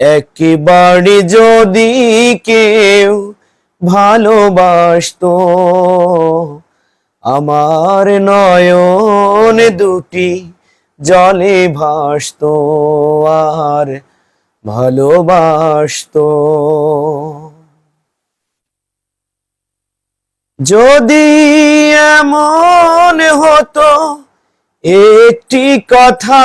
একেবারে যদি কেউ ভালোবাসতো, আমার নয়ন দুটি জলে ভাসতো আর ভালোবাসতো। যদি এমন হতো, একটি কথা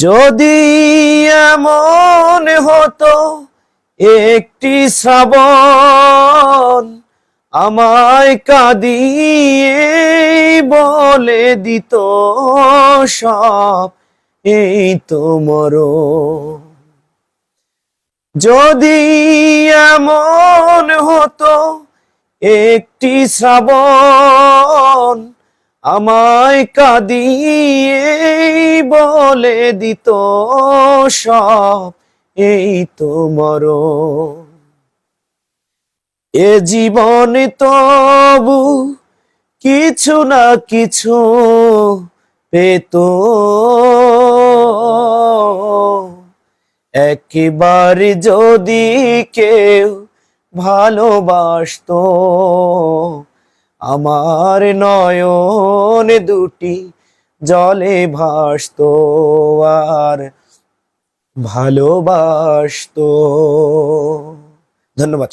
যদি এমন হতো, একটি শ্রাবণ আমায় কাঁদিয়ে বলে দিত সব, এই তো মরণ। যদি এমন হতো, একটি শ্রাবণ আমায় কাঁদিয়ে বলে দিত সব, এই তো মরণ। এ জীবন তবু কিছু না কিছু পেত। একেবারে যদি কেউ ভালোবাসতো আমার নয়ন দুটি জলে ভাসত আর ভালোবাসত ধন্যবাদ।